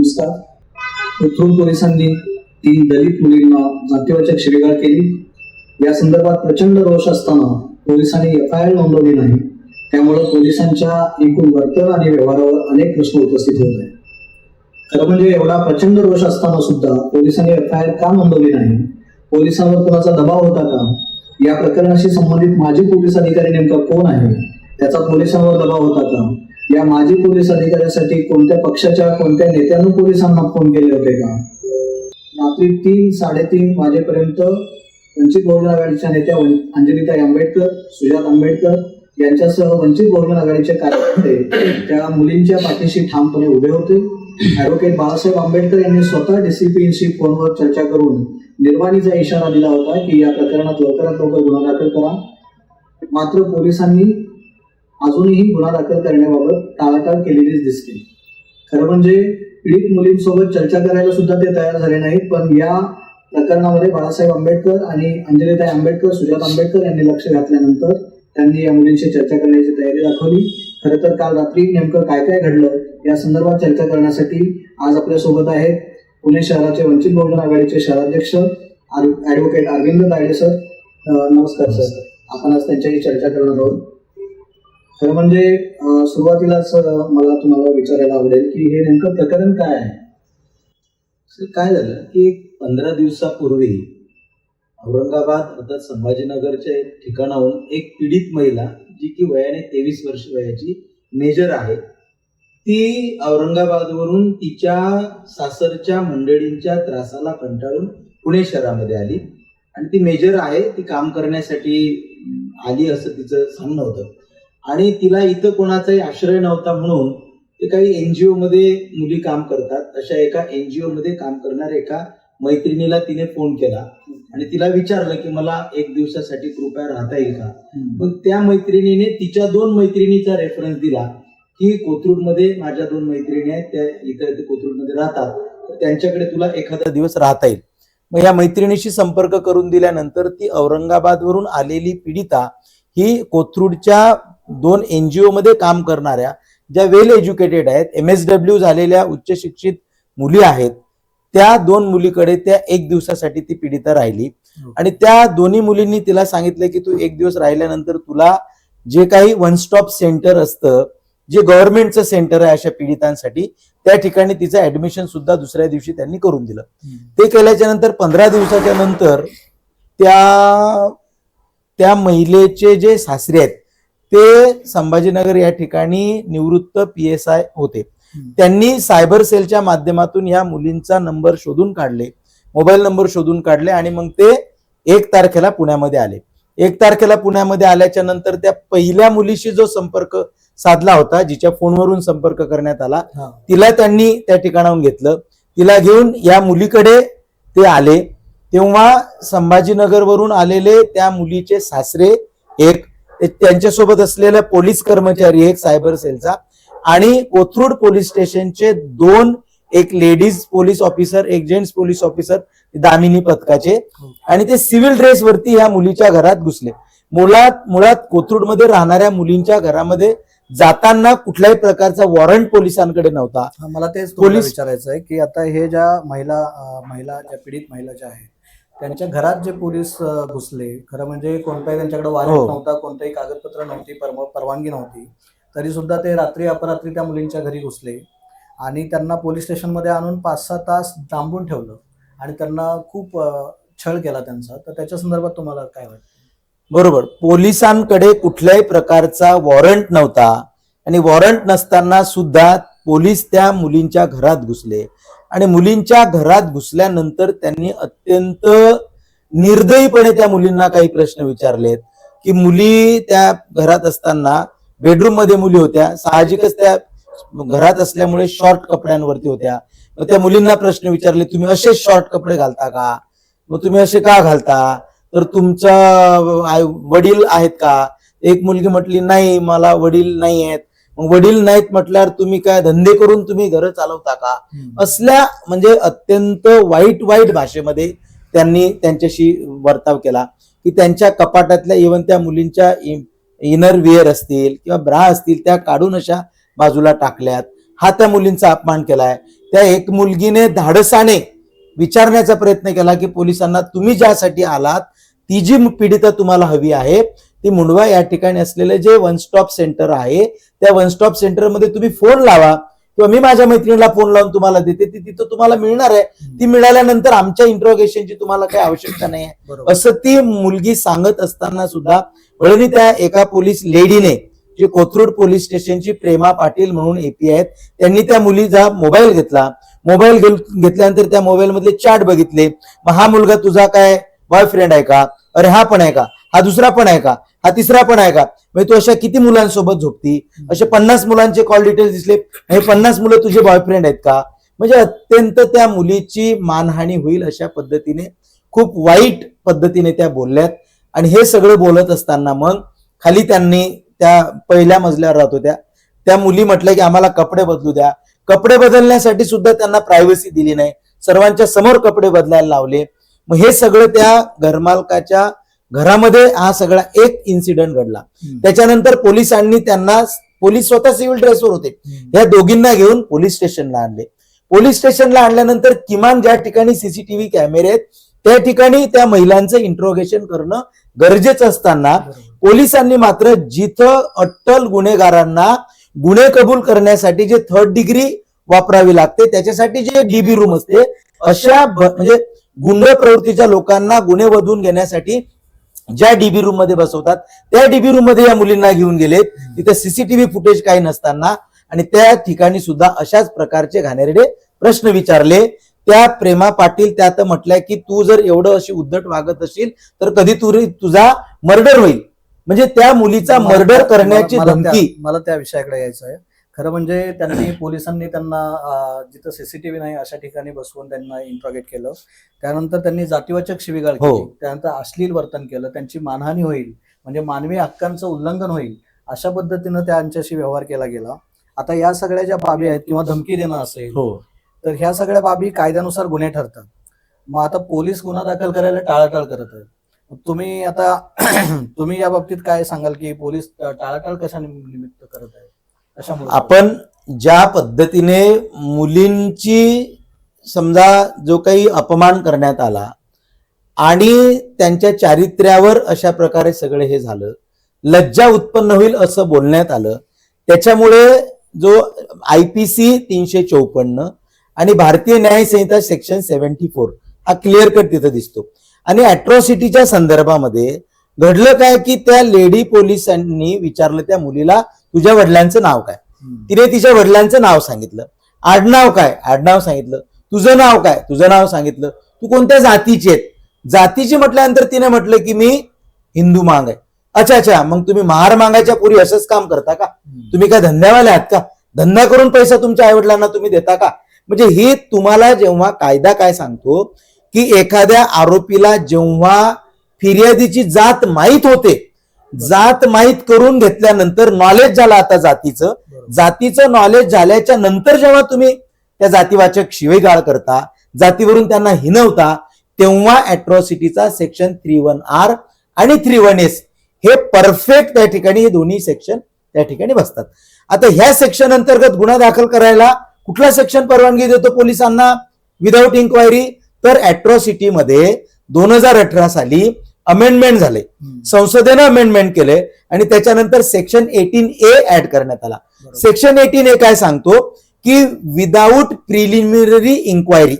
नमस्कार. कोथरूड पोलिसांनी तीन दलित मुलींना जातीवाचक शिवीगाळ केली. या संदर्भात प्रचंड रोष असताना पोलिसांनी एफ आय आर नोंदवली नाही. त्यामुळे पोलिसांच्या एकूण वर्तन आणि व्यवहारावर अनेक प्रश्न उपस्थित होत आहेत. खरं म्हणजे एवढा प्रचंड रोष असताना सुद्धा पोलिसांनी एफ आय आर का नोंदवली नाही? पोलिसांवर कोणाचा दबाव होता का? या प्रकरणाशी संबंधित माजी पोलीस अधिकारी नेमका कोण आहे? त्याचा पोलिसांवर दबाव होता का? या माजी पोलीस अधिकाऱ्यासाठी कोणत्या पक्षाच्या कोणत्या नेत्यानं पोलिसांना फोन केले होते का? रात्री तीन साडेतीन वाजेपर्यंत वंचित बहुजन आघाडीच्या नेत्या अंजलिताई आंबेडकर सुजात आंबेडकर यांच्यासह वंचित बहुजन आघाडीचे कार्यकर्ते त्या मुलींच्या पाठीशी ठामपणे उभे होते. ऍडव्होकेट बाळासाहेब आंबेडकर यांनी स्वतः डीसीपीशी फोनवर चर्चा करून निर्वाणीचा इशारा दिला होता की या प्रकरणात लवकरात लवकर गुन्हा दाखल करा. मात्र पोलिसांनी अजूनही गुन्हा दाखल करण्याबाबत टाळाटाळ केलेलीच दिसते. खरं म्हणजे पीडित मुलींसोबत चर्चा करायला सुद्धा ते तयार झाले नाहीत पण या प्रकरणामध्ये बाळासाहेब आंबेडकर आणि अंजलीताई आंबेडकर सुजात आंबेडकर यांनी लक्ष घातल्यानंतर त्यांनी या मुलींशी चर्चा करण्याची तयारी दाखवली. खरं तर काल रात्री नेमकं काय काय घडलं या संदर्भात चर्चा करण्यासाठी आज आपल्यासोबत आहेत पुणे शहराचे वंचित बहुजन आघाडीचे शहराध्यक्ष ऍडव्होकेट अरविंद तायडे सर. नमस्कार सर. आपण आज त्यांच्याशी चर्चा करणार आहोत. खरं म्हणजे सुरुवातीलाच मला तुम्हाला विचारायला आवडेल की हे नेमकं प्रकरण काय आहे? काय झालं की एक पंधरा दिवसापूर्वी औरंगाबाद अर्थात संभाजीनगरच्या एक ठिकाणाहून एक पीडित महिला जी की वयाने तेवीस वर्ष वयाची मेजर आहे. ती औरंगाबादवरून तिच्या सासरच्या मंडळींच्या त्रासाला कंटाळून पुणे शहरामध्ये आली. आणि ती मेजर आहे ती काम करण्यासाठी आली असं तिचं सांगणं होतं. आणि तिला इथं कोणाचाही आश्रय नव्हता म्हणून ते काही एनजीओ मध्ये मुली काम करतात. अशा एका एनजीओ मध्ये काम करणाऱ्या एका मैत्रिणीला तिने फोन केला. आणि तिला विचारलं की मला एक दिवसासाठी कृपया राहता येईल का? मग त्या मैत्रिणीने तिच्या दोन मैत्रिणीचा रेफरन्स दिला की कोथरूडमध्ये माझ्या दोन मैत्रिणी आहेत. त्या इथं कोथरूडमध्ये राहतात. तर त्यांच्याकडे तुला एखादा दिवस राहता येईल. मग या मैत्रिणीशी संपर्क करून दिल्यानंतर ती औरंगाबादवरून आलेली पीडिता ही कोथरूडच्या दोन एनजीओ मध्ये काम करणाऱ्या ज्या वेल एज्युकेटेड आहेत एम एस डब्ल्यू झालेल्या उच्च शिक्षित मुली आहेत त्या दोन मुलीकडे त्या एक दिवसासाठी ती पीडिता राहिली. आणि त्या दोन्ही मुलींनी तिला सांगितलं की तू एक दिवस राहिल्यानंतर तुला जे काही वन स्टॉप सेंटर असतं जे गव्हर्नमेंटचं सेंटर आहे अशा पीडितांसाठी त्या ठिकाणी तिचं ऍडमिशन सुद्धा दुसऱ्या दिवशी त्यांनी करून दिलं. ते केल्याच्यानंतर पंधरा दिवसाच्या नंतर त्या त्या महिलेचे जे सासरे आहेत ते संभाजीनगर या ठिकाणी निवृत्त पी एस आय होते. त्यांनी सायबर सेलच्या माध्यमातून या मुलींचा नंबर शोधून काढले. मोबाईल नंबर शोधून काढले आणि मग ते एक तारखेला पुण्यामध्ये आले. एक तारखेला पुण्यामध्ये आल्याच्यानंतर त्या पहिल्या मुलीशी जो संपर्क साधला होता जिच्या फोनवरून संपर्क करण्यात आला. तिला त्यांनी त्या ठिकाणाहून घेतलं. तिला घेऊन या मुलीकडे ते आले. तेव्हा संभाजीनगरवरून आलेले त्या मुलीचे सासरे एक त्यांच्यासोबत असलेला पोलीस कर्मचारी एक सायबर सेलचा आणि कोथरूड पोलीस स्टेशनचे दोन एक लेडीज पोलीस ऑफिसर एक जेंट्स पोलीस ऑफिसर दामिनी पथकाचे. आणि ते सिव्हिल ड्रेस वरती ह्या मुलीच्या घरात घुसले. मुळात मुळात कोथरूडमध्ये राहणाऱ्या मुलींच्या घरामध्ये जाताना कुठल्याही प्रकारचा वॉरंट पोलिसांकडे नव्हता. मला तेच पोलीस- विचारायचं आहे की आता हे ज्या महिला महिला ज्या पीडित महिला ज्या आहेत त्यांच्या घरात जे पोलीस घुसले खरं म्हणजे कोणताही त्यांच्याकडे वॉरंट हो. नव्हता कोणताही कागदपत्र नव्हती परम- परवानगी नव्हती तरी सुद्धा ते रात्री अपरात्री त्या मुलींच्या घरी घुसले. आणि त्यांना पोलीस स्टेशनमध्ये आणून पाच सहा तास डांबून ठेवलं. आणि त्यांना खूप अं, छळ केला त्यांचा. तर त्याच्या संदर्भात तुम्हाला काय वाटतं? बरोबर. पोलिसांकडे कुठल्याही प्रकारचा वॉरंट नव्हता. आणि वॉरंट नसताना सुद्धा पोलीस त्या मुलींच्या घरात घुसले. आणि मुलींच्या घरात घुसल्यानंतर त्यांनी अत्यंत निर्दयीपणे त्या मुलींना काही प्रश्न विचारलेत की मुली त्या घरात असताना बेडरूममध्ये मुली होत्या साहजिकच त्या घरात असल्यामुळे शॉर्ट कपड्यांवरती होत्या. मग त्या मुलींना प्रश्न विचारले तुम्ही असे शॉर्ट कपडे घालता का? मग तुम्ही असे का घालता? तर तुमचा वडील आहेत का? एक मुलगी म्हटली नाही मला वडील नाही आहेत. वडील नाहीत म्हटल्यावर तुम्ही काय धंदे करून तुम्ही घर चालवता का? असल्या म्हणजे अत्यंत वाईट वाईट भाषेमध्ये त्यांनी त्यांच्याशी वर्ताव केला की त्यांच्या कपाटातल्या इव्हन त्या मुलींच्या इनर वेअर असतील किंवा ब्रा असतील त्या काढून अशा बाजूला टाकल्यात. हा त्या मुलींचा अपमान केलाय. त्या एक मुलगीने धाडसाने विचारण्याचा प्रयत्न केला की पोलिसांना तुम्ही ज्यासाठी आलात ती जी पीडिता तुम्हाला हवी आहे ती मुंडवा या ठिकाणी असलेले जे वन स्टॉप सेंटर आहे त्या वन स्टॉप सेंटरमध्ये तुम्ही फोन लावा. किंवा मी माझ्या मैत्रिणीला फोन लावून तुम्हाला देते. ती तिथं तुम्हाला मिळणार आहे. ती मिळाल्यानंतर आमच्या इंट्रोगेशनची तुम्हाला काही आवश्यकता नाही आहे. असं ती मुलगी सांगत असताना सुद्धा वळणी त्या एका पोलीस लेडीने जे कोथरूड पोलीस स्टेशनची प्रेमा पाटील म्हणून एपी आहेत त्यांनी त्या मुलीचा मोबाईल घेतला. मोबाईल घेतल्यानंतर त्या मोबाईल मधले चॅट बघितले. मग हा मुलगा तुझा काय बॉयफ्रेंड आहे का? अरे हा पण आहे का? हा दुसरा पण आहे का? हा तिसरा पण आहे का? म्हणजे तू अशा किती मुलांसोबत झोपती? असे पन्नास मुलांचे कॉल डिटेल्स दिसले. हे पन्नास मुलं तुझे बॉयफ्रेंड आहेत का? म्हणजे अत्यंत त्या मुलीची मानहानी होईल अशा पद्धतीने खूप वाईट पद्धतीने त्या बोलल्यात. आणि हे सगळं बोलत असताना मग खाली त्यांनी त्या पहिल्या मजल्यावर राहत होत्या. त्या मुली म्हटल्या की आम्हाला कपडे बदलू द्या. कपडे बदलण्यासाठी सुद्धा त्यांना प्रायव्हसी दिली नाही. सर्वांच्या समोर कपडे बदलायला लावले. मग हे सगळं त्या घरमालकाच्या घरामध्ये हा सगळा एक इन्सिडेंट घडला. त्याच्यानंतर पोलिसांनी त्यांना पोलीस स्वतः सिव्हिल ड्रेसवर होते या दोघींना घेऊन पोलीस स्टेशनला आणले पोलीस स्टेशनला आणल्यानंतर किमान ज्या ठिकाणी सीसीटीव्ही कॅमेरे आहेत त्या ठिकाणी त्या महिलांचं इंट्रोगेशन करणं गरजेचं असताना. पोलिसांनी मात्र जिथं अट्टल गुन्हेगारांना गुन्हे कबूल करण्यासाठी जे थर्ड डिग्री वापरावी लागते त्याच्यासाठी जे डीबी रूम असते अशा म्हणजे गुंड प्रवृत्तीच्या लोकांना गुन्हे वधून घेण्यासाठी ज्या डीबी रूममध्ये बसवतात त्या डीबी रूममध्ये या मुलींना घेऊन गेलेत तिथे सीसीटीव्ही फुटेज काही नसताना आणि त्या ठिकाणी सुद्धा अशाच प्रकारचे घाणेरडे प्रश्न विचारले. त्या प्रेमा पाटील त्यात म्हटल्या की तू जर एवढं अशी उद्धट वागत असशील तर कधी तू तुझा मर्डर होईल. म्हणजे त्या मुलीचा मला- मर्डर करण्याची धमकी. मला त्या विषयाकडे यायचं आहे खरं म्हणजे त्यांनी पोलिसांनी त्यांना जिथं सीसीटीव्ही नाही अशा ठिकाणी बसवून त्यांना इंट्रॉगेट केलं. त्यानंतर त्यांनी जातीवाचक शिवीगाळ हो. केली. त्यानंतर अश्लील वर्तन केलं. त्यांची मानहानी होईल म्हणजे मानवी हक्कांचं उल्लंघन होईल अशा पद्धतीनं त्यांच्याशी व्यवहार केला गेला. आता या सगळ्या ज्या बाबी आहेत किंवा धमकी देणं असेल हो. तर ह्या सगळ्या बाबी कायद्यानुसार गुन्हे ठरतात. मग आता पोलीस गुन्हा दाखल करायला टाळाटाळ करत आहेत. तुम्ही आता तुम्ही या बाबतीत काय सांगाल की पोलीस टाळाटाळ कशा निम- निमित्त करत आहे आपण ज्या पद्धतीने मुलींची समजा जो काही अपमान करण्यात आला आणि त्यांच्या चारित्र्यावर अशा प्रकारे सगळे हे झालं लज्जा उत्पन्न होईल असं बोलण्यात आलं त्याच्यामुळे जो आय पी सी तीनशे चौपन्न आणि Bharatiya Nyaya Sanhita section seventy four हा क्लिअर कट तिथं दिसतो. आणि अॅट्रॉसिटीच्या संदर्भामध्ये घडलं काय की त्या लेडी पोलिसांनी विचारलं त्या मुलीला तुझ्या वडिलांचं नाव काय. तिने तिच्या वडिलांचं नाव सांगितलं. आडनाव काय? आडनाव सांगितलं. तुझं नाव काय? तुझं नाव सांगितलं. तू कोणत्या जातीची आहेत? जातीची म्हटल्यानंतर तिने म्हटलं की मी हिंदू मांग आहे. अच्छा अच्छा. मग तुम्ही महार मागायच्या पूर्वी असंच काम करता का? तुम्ही काय धंद्यावाले आहात का? धंदा करून पैसा तुमच्या आईवडिलांना तुम्ही देता का? म्हणजे हे तुम्हाला जेव्हा कायदा काय सांगतो की एखाद्या आरोपीला जेव्हा फिर्यादीची जात माहीत होते जात माहीत करून घेतल्यानंतर नॉलेज झालं आता जातीचं. जातीचं नॉलेज झाल्याच्यानंतर जेव्हा तुम्ही त्या जातीवाचक शिवेगाळ करता जातीवरून त्यांना हिनवता तेव्हा अॅट्रॉसिटीचा सेक्शन थ्री वन आर आणि थ्री वन एस हे परफेक्ट त्या ठिकाणी हे दोन्ही सेक्शन त्या ठिकाणी बसतात. आता ह्या सेक्शन अंतर्गत गुन्हा दाखल करायला कुठला सेक्शन परवानगी देतो पोलिसांना? विदाऊट इन्क्वायरी तर atrocity मध्ये दोन हजार अठरा साली अमेंडमेंट झाले. संसदेनं अमेंडमेंट केले आणि त्याच्यानंतर सेक्शन एटीन ए ऍड करण्यात आला. सेक्शन एटीन ए काय सांगतो की विदाऊट प्रिलिमिनरी इन्क्वायरी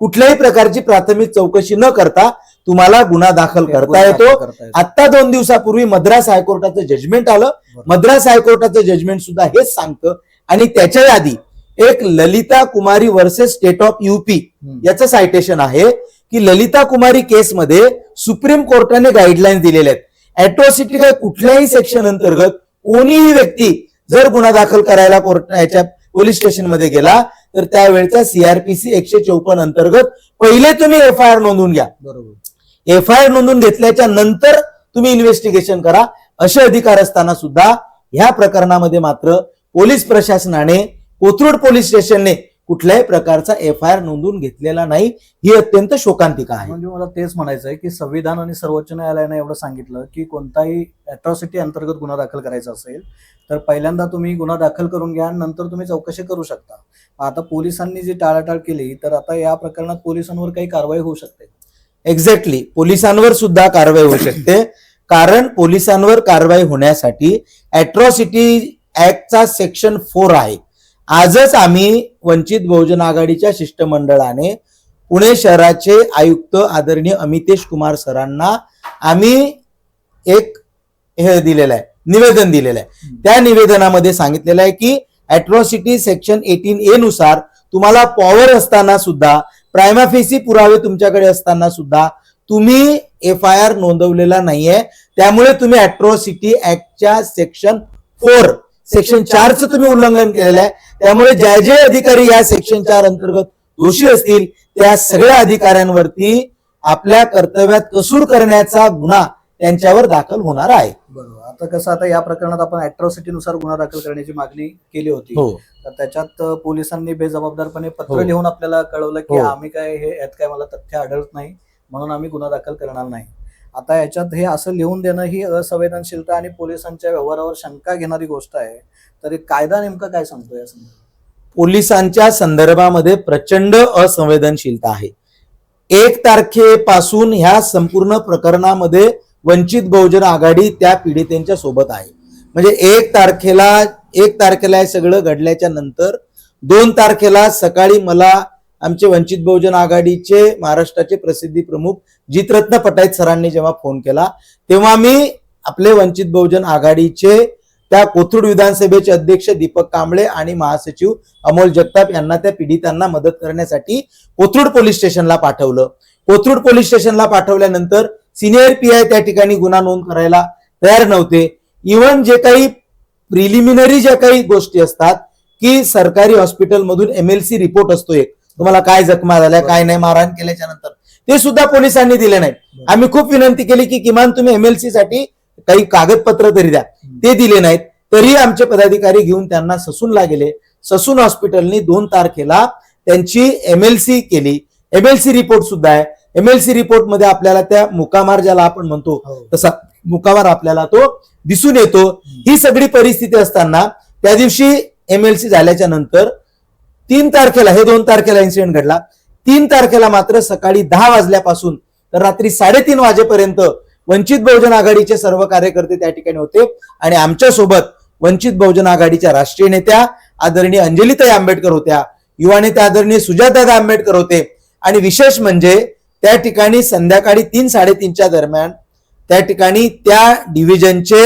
कुठल्याही प्रकारची प्राथमिक चौकशी न करता तुम्हाला गुन्हा दाखल करता येतो. आता दोन दिवसापूर्वी मद्रास हायकोर्टाचं जजमेंट आलं. मद्रास हायकोर्टाचं जजमेंट सुद्धा हेच सांगतं आणि त्याच्या आधी एक Lalita Kumari versus state of UP. याचं सायटेशन आहे की ललिता कुमारी केसमध्ये सुप्रीम कोर्टाने गाईडलाईन्स दिलेल्या आहेत. अॅट्रॉसिटी काय कुठल्याही सेक्शन अंतर्गत कोणीही व्यक्ती जर गुन्हा दाखल करायला कोर्ट याच्या पोलीस स्टेशनमध्ये गेला तर त्यावेळेचा सीआरपीसी एकशे चौपन्न अंतर्गत पहिले तुम्ही एफ आय आर नोंदवून घ्या. बरोबर. एफ आय आर नोंदवून घेतल्याच्या नंतर तुम्ही इन्व्हेस्टिगेशन करा. असे अधिकार असताना सुद्धा ह्या प्रकरणामध्ये मात्र पोलीस प्रशासनाने कोथरूड पोलीस स्टेशनने कुठल्याही प्रकारचा एफ आय आर नोंदवून घेतलेला नाही ही अत्यंत शोकांतिका आहे. म्हणजे मला तेच म्हणायचं आहे की संविधान आणि सर्वोच्च न्यायालयाने एवढं सांगितलं की कोणताही अॅट्रॉसिटी अंतर्गत गुन्हा दाखल करायचा असेल तर पहिल्यांदा तुम्ही गुन्हा दाखल करून घ्या नंतर तुम्ही चौकशी करू शकता. आता पोलिसांनी जी टाळाटाळ केली तर आता या प्रकरणात पोलिसांवर काही कारवाई होऊ शकते. एक्झॅक्टली पोलिसांवर सुद्धा कारवाई होऊ शकते. कारण पोलिसांवर कारवाई होण्यासाठी अॅट्रॉसिटी ऍक्टचा सेक्शन फोर आहे. आजच आम्ही वंचित बहुजन आघाडीच्या शिष्टमंडळाने पुणे शहराचे आयुक्त आदरणीय अमितेश कुमार सरांना आम्ही एक हे दिलेलं आहे निवेदन दिलेलं आहे. त्या निवेदनामध्ये सांगितलेलं आहे की अॅट्रॉसिटी सेक्शन एटीन ए नुसार तुम्हाला पॉवर असताना सुद्धा प्रायमाफेसी पुरावे तुमच्याकडे असताना सुद्धा तुम्ही एफ आय आर नोंदवलेला नाहीये. त्यामुळे तुम्ही अॅट्रॉसिटी ऍक्टच्या सेक्शन फोर सेक्शन चारचं तुम्ही उल्लंघन केलेलं आहे. त्यामुळे ज्या जे अधिकारी या सेक्शन चार अंतर्गत दोषी असतील त्या सगळ्या अधिकाऱ्यांवरती आपल्या कर्तव्यात कसूर करण्याचा गुन्हा त्यांच्यावर दाखल होणार आहे. बरोबर. आता कसं आता या प्रकरणात आपण अॅट्रॉसिटी नुसार गुन्हा दाखल करण्याची मागणी केली होती. हो. तर त्याच्यात पोलिसांनी बेजबाबदारपणे पत्र हो. लिहून आपल्याला कळवलं की हो. आम्ही काय हे यात काय मला तथ्य आढळत नाही म्हणून आम्ही गुन्हा दाखल करणार नाही. आता याच्यात हे असं लिहून देणं ही असंवेदनशीलता आणि पोलिसांच्या व्यवहारावर शंका घेणारी गोष्ट आहे. तर कायदा नेमका काय सांगतो या संदर्भात? पोलिसांच्या संदर्भामध्ये प्रचंड असंवेदनशीलता आहे. एक तारखेपासून ह्या संपूर्ण प्रकरणामध्ये वंचित बहुजन आघाडी त्या पीडितेंच्या सोबत आहे. म्हणजे एक तारखेला एक तारखेला हे सगळं घडल्याच्या नंतर दोन तारखेला सकाळी मला आमचे वंचित बहुजन आघाडीचे महाराष्ट्राचे प्रसिद्धी प्रमुख जितरत्न पटाईत सरांनी जेव्हा फोन केला तेव्हा मी आपले वंचित बहुजन आघाडीचे त्या कोथरूड विधानसभेचे अध्यक्ष दीपक कांबळे आणि महासचिव अमोल जगताप यांना त्या पीडितांना मदत करण्यासाठी कोथरूड पोलीस स्टेशनला पाठवलं. कोथरूड पोलीस स्टेशनला पाठवल्यानंतर सिनियर पी आय त्या ठिकाणी गुन्हा नोंद करायला तयार नव्हते. इव्हन जे काही प्रिलिमिनरी ज्या काही गोष्टी असतात की सरकारी हॉस्पिटलमधून एमएलसी रिपोर्ट असतो एक तुम्हाला काय जखमा झाल्या काय नाही मारहाण केल्याच्यानंतर. ते सुद्धा पोलिसांनी दिले नाही आम्ही खूप विनंती केली की किमान तुम्ही एमएलसी साठी काही कागदपत्र तरी द्या. ते दिले नाहीत. तरी आमचे पदाधिकारी घेऊन त्यांना ससूनला गेले. ससून हॉस्पिटलनी दोन तारखेला त्यांची एमएलसी केली. एमएलसी रिपोर्ट सुद्धा आहे. एमएलसी रिपोर्टमध्ये आपल्याला त्या मुकामार ज्याला आपण म्हणतो हो. तसा मुकामार आपल्याला तो दिसून येतो. ही सगळी परिस्थिती असताना त्या दिवशी एमएलसी झाल्याच्यानंतर तीन तारखेला हे दोन तारखेला इन्सिडेंट घडला. तीन तारखेला मात्र सकाळी दहा वाजल्यापासून तर रात्री साडेतीन वाजेपर्यंत वंचित बहुजन आघाडीचे सर्व कार्यकर्ते त्या ठिकाणी होते. आणि आमच्यासोबत वंचित बहुजन आघाडीच्या राष्ट्रीय नेत्या आदरणीय अंजलीताई आंबेडकर होत्या युवा नेत्या आदरणीय सुजातादा आंबेडकर होते. आणि विशेष म्हणजे त्या ठिकाणी संध्याकाळी तीन साडेतीनच्या दरम्यान त्या ठिकाणी त्या डिव्हिजनचे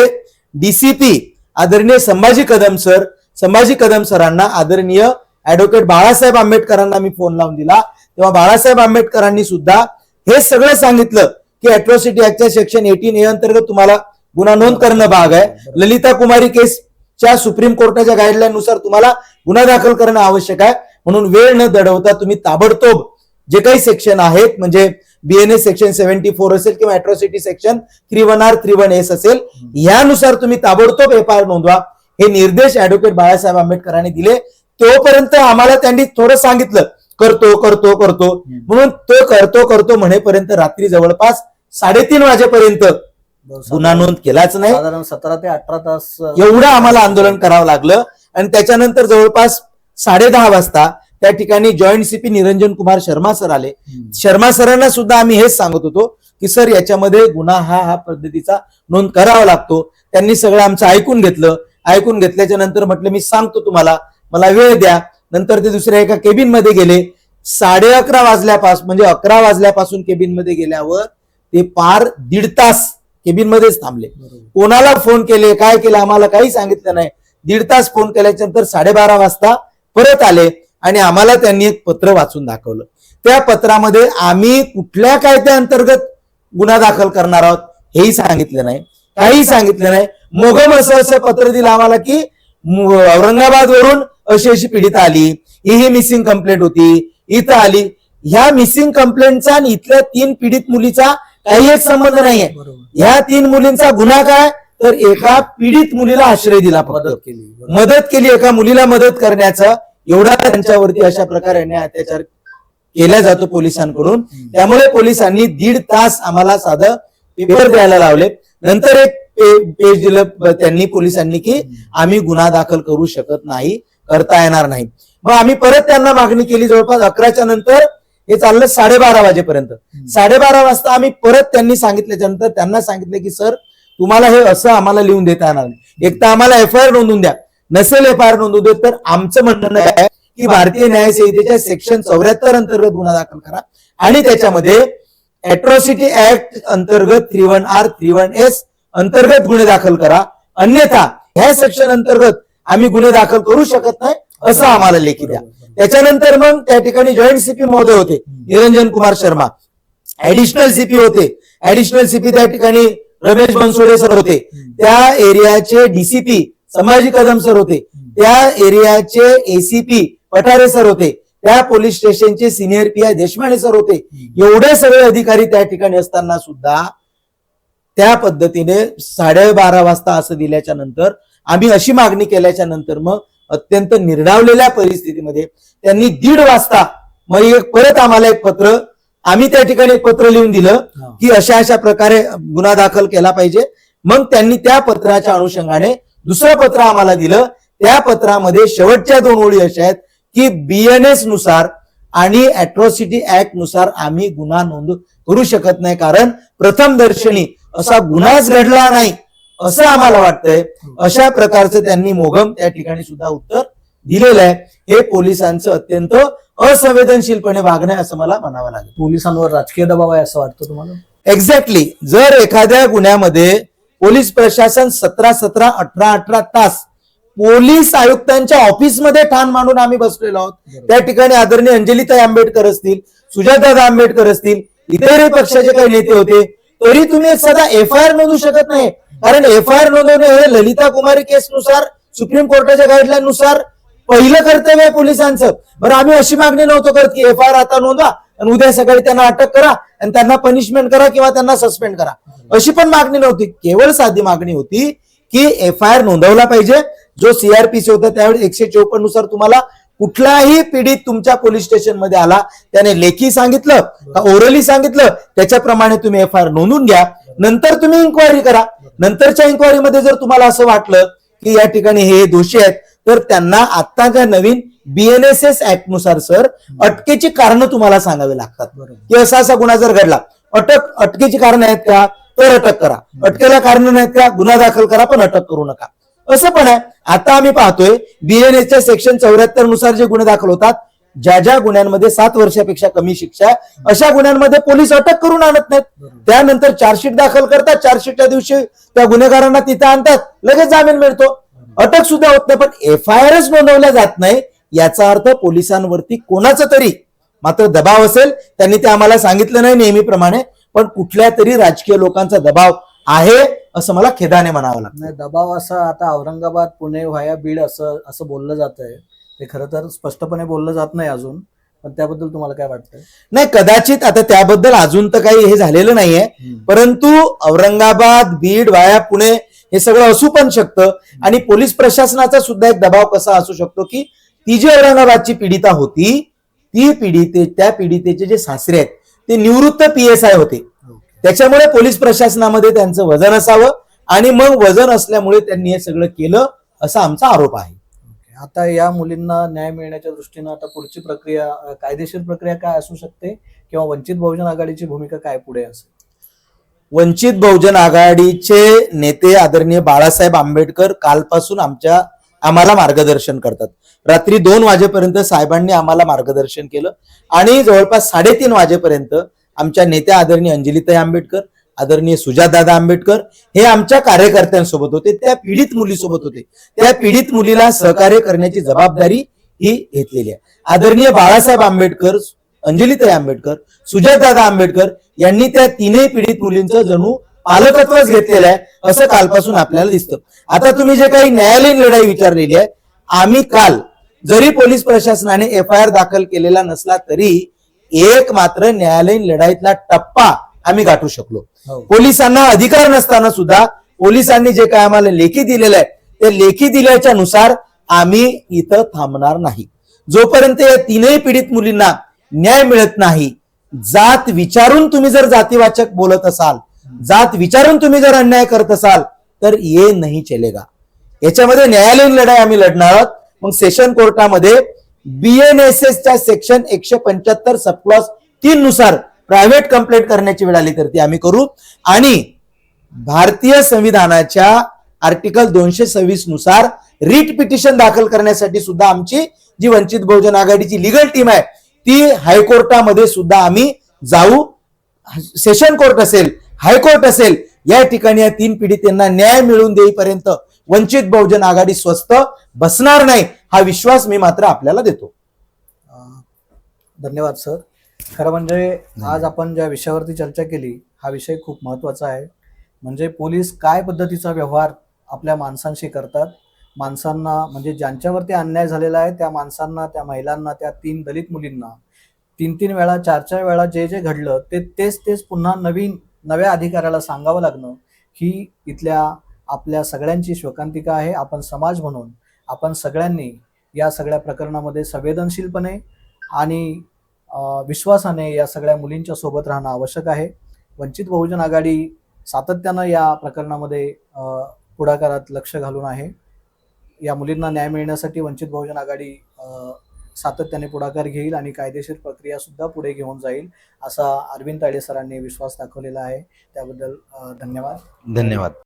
डीसीपी आदरणीय संभाजी कदम सर संभाजी कदम सरांना आदरणीय ऍडव्होकेट बाळासाहेब आंबेडकरांना मी फोन लावून दिला. तेव्हा बाळासाहेब आंबेडकरांनी सुद्धा हे सगळं सांगितलं की अॅट्रॉसिटी ऍक्टच्या सेक्शन एटीन ए अंतर्गत तुम्हाला गुन्हा नोंद करणं भाग आहे. ललिता कुमारी केसच्या सुप्रीम कोर्टाच्या गाईडलाईन नुसार तुम्हाला गुन्हा दाखल करणं आवश्यक आहे. म्हणून वेळ न दडवता तुम्ही ताबडतोब जे काही सेक्शन आहेत म्हणजे बीएनए सेक्शन सेव्हन्टी फोर असेल किंवा atrocity section three one R three one S असेल यानुसार तुम्ही ताबडतोब एफ आय आर नोंदवा. हे निर्देश ऍडव्होकेट बाळासाहेब आंबेडकरांनी दिले. तोपर्यंत आम्हाला त्यांनी थोडं सांगितलं करतो करतो करतो. म्हणून तो करतो करतो म्हणेपर्यंत रात्री जवळपास साडेतीन वाजेपर्यंत गुन्हा नोंद केलाच नाही. साधारण सतरा ते अठरा तास एवढं आम्हाला आंदोलन करावं लागलं. आणि त्याच्यानंतर जवळपास साडे दहा वाजता त्या ठिकाणी joint CP Niranjan Kumar Sharma sir आले. शर्मा सरांना सुद्धा आम्ही हेच सांगत होतो की सर याच्यामध्ये गुन्हा हा हा पद्धतीचा नोंद करावा लागतो. त्यांनी सगळं आमचं ऐकून घेतलं. ऐकून घेतल्याच्या नंतर म्हटलं मी सांगतो तुम्हाला मला वेळ द्या. नंतर ते दुसऱ्या एका केबिनमध्ये गेले. साडे अकरा वाजल्यापासून म्हणजे अकरा वाजल्यापासून केबिनमध्ये गेल्यावर ते पार दीड तास केबिन मध्येच थांबले. कोणाला फोन केले काय केलं आम्हाला काही सांगितलं नाही. दीड तास फोन केल्याच्यानंतर साडेबारा वाजता परत आले आणि आम्हाला त्यांनी एक पत्र वाचून दाखवलं. त्या पत्रामध्ये आम्ही कुठल्या कायद्याअंतर्गत गुन्हा दाखल करणार आहोत हेही सांगितलं नाही. काही सांगितलं नाही. मोगम असं असं पत्र दिलं आम्हाला की औरंगाबाद वरून अशी अशी पीडित आली. ही ही मिसिंग कंप्लेंट होती. इथं आली. ह्या मिसिंग कंप्लेंटचा आणि इथल्या तीन पीडित मुलीचा काही एक संबंध नाहीये. ह्या तीन मुलींचा गुन्हा काय? तर एका पीडित मुलीला आश्रय दिला मदत केली. मदत केली. एका मुलीला मदत करण्याचं एवढा त्यांच्यावरती अशा प्रकारे अत्याचार केला जातो पोलिसांकडून. त्यामुळे पोलिसांनी दीड तास आम्हाला साधं पेपर द्यायला लावले. नंतर एक पेज दिलं त्यांनी पोलिसांनी की आम्ही गुन्हा दाखल करू शकत नाही करता येणार नाही. मग आम्ही परत त्यांना मागणी केली जवळपास अकराच्या नंतर हे चाललं साडेबारा वाजेपर्यंत. साडेबारा वाजता आम्ही परत त्यांनी सांगितल्याच्या नंतर त्यांना सांगितलं की सर तुम्हाला हे असं आम्हाला लिहून देता येणार नाही. एक तर आम्हाला एफ आय आर नोंदवून द्या. नसेल एफ आय आर नोंदवू देत तर आमचं म्हणणं आहे की भारतीय न्याय संहितेच्या सेक्शन चौऱ्याहत्तर अंतर्गत गुन्हा दाखल करा. आणि त्याच्यामध्ये अॅट्रॉसिटी ऍक्ट अंतर्गत three one R three one S अंतर्गत गुन्हे दाखल करा. अन्यथा ह्या सेक्शन अंतर्गत आम्ही गुन्हे दाखल करू शकत नाही असं आम्हाला लेखी द्या. त्याच्यानंतर मग त्या ठिकाणी जॉईंट सीपी महोदय होते निरंजन कुमार शर्मा. ऍडिशनल सीपी होते. ऍडिशनल सीपी त्या ठिकाणी रमेश बनसोडे सर होते. त्या एरियाचे डीसीपी संभाजी कदम सर होते. त्या एरियाचे एसीपी पठारे सर होते. त्या पोलीस स्टेशनचे senior P I Deshmane sir होते. एवढे सगळे अधिकारी त्या ठिकाणी असताना सुद्धा त्या पद्धतीने साडेबारा वाजता असं दिल्याच्या नंतर आम्ही अशी मागणी केल्याच्यानंतर मग अत्यंत निर्डावलेल्या परिस्थितीमध्ये त्यांनी दीड वाजता मग एक परत आम्हाला एक पत्र आम्ही त्या ठिकाणी एक पत्र लिहून दिलं की अशा अशा प्रकारे गुन्हा दाखल केला पाहिजे. मग त्यांनी त्या पत्राच्या अनुषंगाने दुसरं पत्र आम्हाला दिलं. त्या पत्रामध्ये शेवटच्या दोन ओळी अशा आहेत की बीएनएसनुसार आणि अॅट्रॉसिटी ऍक्टनुसार आम्ही गुन्हा नोंद करू शकत नाही. कारण प्रथम दर्शनी असा गुन्हाच घडला नाही असं आम्हाला वाटतंय. अशा प्रकारचं त्यांनी मोगम त्या ठिकाणी सुद्धा उत्तर दिलेलं आहे. हे पोलिसांचं अत्यंत असंवेदनशीलपणे वागणं आहे असं मला म्हणावं लागेल. पोलिसांवर राजकीय दबाव आहे असं वाटतं तुम्हाला? एक्झॅक्टली जर एखाद्या गुन्ह्यामध्ये पोलीस प्रशासन सतरा सतरा अठरा अठरा तास पोलीस आयुक्तांच्या ऑफिसमध्ये ठाण मांडून आम्ही बसलेलो आहोत. त्या ठिकाणी आदरणीय अंजलीताई आंबेडकर असतील सुजातादा आंबेडकर असतील इतरही पक्षाचे काही नेते होते तरी तुम्ही सदा एफ आय आर नोंदवू शकत नाही. कारण एफ आय आर नोंदवणे हे ललिता कुमारी केस नुसार सुप्रीम कोर्टाच्या गाईडलाईन नुसार पहिलं कर्तव्य आहे पोलिसांचं. बरं आम्ही अशी मागणी नव्हतो करत की एफ आय आर आता नोंदवा आणि उद्या सकाळी त्यांना अटक करा आणि त्यांना पनिशमेंट करा किंवा त्यांना सस्पेंड करा. अशी पण मागणी नव्हती. केवळ साधी मागणी होती की एफ आय आर नोंदवला पाहिजे. जो सीआरपीसी होता त्यावेळी एकशे चौपन्ननुसार तुम्हाला कुठलाही पीडित तुमच्या पोलीस स्टेशनमध्ये आला त्याने लेखी सांगितलं का ओरली सांगितलं त्याच्याप्रमाणे तुम्ही एफ आय आर नोंदवून घ्या. नंतर तुम्ही इन्क्वायरी करा. नंतरच्या इन्क्वायरीमध्ये जर तुम्हाला असं वाटलं की या ठिकाणी हे दोषी आहेत तर त्यांना आत्ताच्या नवीन बीएनएसएस ऍक्टनुसार सर अटकेची कारणं तुम्हाला सांगावी लागतात. की असा असा गुन्हा जर घडला अटक अटकेची कारण आहेत का तर अटक करा. अटकेला कारण नाहीत का गुन्हा दाखल करा पण अटक करू नका. असं पण आहे. आता आम्ही पाहतोय बीएनएसच्या सेक्शन चौऱ्याहत्तरनुसार जे गुन्हे दाखल होतात ज्या ज्या गुन्ह्यांमध्ये सात वर्षापेक्षा कमी शिक्षा आहे अशा गुन्ह्यांमध्ये पोलीस अटक करून आणत नाहीत. त्यानंतर चार्जशीट दाखल करतात चार्जशीटच्या दिवशी त्या गुन्हेगारांना तिथं आणतात लगेच जामीन मिळतो. अटक सुद्धा होत नाही पण एफ आय आरच नोंदवल्या जात नाही याचा अर्थ पोलिसांवरती कोणाचं तरी मात्र दबाव असेल. त्यांनी ते आम्हाला सांगितलं नाही नेहमीप्रमाणे पण कुठल्या तरी राजकीय लोकांचा दबाव आहे. असं मला खेदाने म्हणावं लागतं. नाही दबाव असा आता औरंगाबाद पुणे व्हाया बीड असं असं बोललं जात आहे. ते खरं तर स्पष्टपणे बोललं जात नाही अजून पण त्याबद्दल तुम्हाला काय वाटतंय? नाही कदाचित आता त्याबद्दल अजून तर काही हे झालेलं नाहीये. परंतु औरंगाबाद बीड वाया पुणे हे सगळं असू पण शकतं. आणि पोलीस प्रशासनाचा सुद्धा एक दबाव कसा असू शकतो की ती जी औरंगाबादची पीडिता होती ती पीडिते त्या पीडितेचे जे सासरे आहेत ते निवृत्त पी एस आय होते. त्याच्यामुळे पोलीस प्रशासनामध्ये त्यांचं वजन असावं आणि मग वजन असल्यामुळे त्यांनी हे सगळं केलं असा आमचा आरोप आहे. आता या मुलींना न्याय मिळण्याच्या दृष्टीनं आता पुढची प्रक्रिया कायदेशीर प्रक्रिया काय असू शकते? किंवा वंचित बहुजन आघाडीची भूमिका काय पुढे असेल? वंचित बहुजन आघाडीचे नेते आदरणीय बाळासाहेब आंबेडकर कालपासून आमच्या आम्हाला मार्गदर्शन करतात. रात्री दोन वाजेपर्यंत साहेबांनी आम्हाला मार्गदर्शन केलं आणि जवळपास साडेतीन वाजेपर्यंत आमच्या नेत्या आदरणीय अंजलिताई आंबेडकर आदरणीय सुजातदादा आंबेडकर हे आमच्या कार्यकर्त्यांसोबत होते त्या पीडित मुलीसोबत होते. त्या पीडित मुलीला सहकार्य करण्याची जबाबदारी ही घेतलेली आहे. आदरणीय बाळासाहेब आंबेडकर अंजलिताई आंबेडकर सुजातदादा आंबेडकर यांनी त्या तीनही पीडित मुलींचं जणू पालकत्वच घेतलेलं आहे असं कालपासून आपल्याला दिसतं. आता तुम्ही जे काही न्यायालयीन लढाई विचारलेली आहे आम्ही काल जरी पोलीस प्रशासनाने एफ आय आर दाखल केलेला नसला तरी एक मात्र न्यायालयीन लढाईतला टप्पा आम्ही गाठू शकलो. हो. पोलिसांना अधिकार नसताना सुद्धा पोलिसांनी जे काय आम्हाला लेखी दिलेलं आहे ते लेखी दिल्याच्या नुसार आम्ही इथं थांबणार नाही. जोपर्यंत या तीनही पीडित मुलींना न्याय मिळत नाही जात विचारून तुम्ही जर जातीवाचक बोलत असाल जात विचारून तुम्ही जर अन्याय करत असाल तर ये नाही चलेगा. याच्यामध्ये न्यायालयीन लढाई आम्ही लढणार आहोत. मग सेशन कोर्टामध्ये बीएनएसएस च्या सेक्शन एकशे पंच्याहत्तर सबक्लॉस तीन नुसार प्रायव्हेट कंप्लेंट करण्याची वेळ आली तर ती आम्ही करू. आणि भारतीय संविधानाच्या आर्टिकल दोनशे सव्वीसनुसार रीट पिटिशन दाखल करण्यासाठी सुद्धा आमची जी वंचित बहुजन आघाडीची लिगल टीम आहे ती हायकोर्टामध्ये सुद्धा आम्ही जाऊ. सेशन कोर्ट असेल हायकोर्ट असेल या ठिकाणी या तीन पीडितांना न्याय मिळवून देईपर्यंत वंचित बहुजन आघाडी स्वस्त बसणार नाही. हा विश्वास मी मात्र आपल्याला देतो. धन्यवाद सर. खरं म्हणजे आज आपण ज्या विषयावरती चर्चा केली हा विषय खूप महत्त्वाचा आहे. म्हणजे पोलीस काय पद्धतीचा व्यवहार आपल्या माणसांशी करतात? माणसांना म्हणजे ज्यांच्यावरती अन्याय झालेला आहे त्या माणसांना त्या महिलांना त्या तीन दलित मुलींना तीन तीन वेळा चार चार वेळा जे जे घडलं ते तेच तेच पुन्हा नवीन नव्या अधिकाऱ्याला सांगावं लागणं ही इथल्या आपल्या सगळ्यांची शोकांतिका आहे. आपण समाज म्हणून आपण सगळ्यांनी या सगळ्या प्रकरणामध्ये संवेदनशीलपणे आणि विश्वासाने या सगळ्या मुलींच्या सोबत राहणं आवश्यक आहे. वंचित बहुजन आघाडी सातत्यानं या प्रकरणामध्ये पुढाकारात लक्ष घालून आहे. या मुलींना न्याय मिळण्यासाठी वंचित बहुजन आघाडी सातत्याने पुढाकार घेईल आणि कायदेशीर प्रक्रिया सुद्धा पुढे घेऊन जाईल असा अरविंद ताडे सरांनी विश्वास दाखवलेला आहे. त्याबद्दल धन्यवाद. धन्यवाद.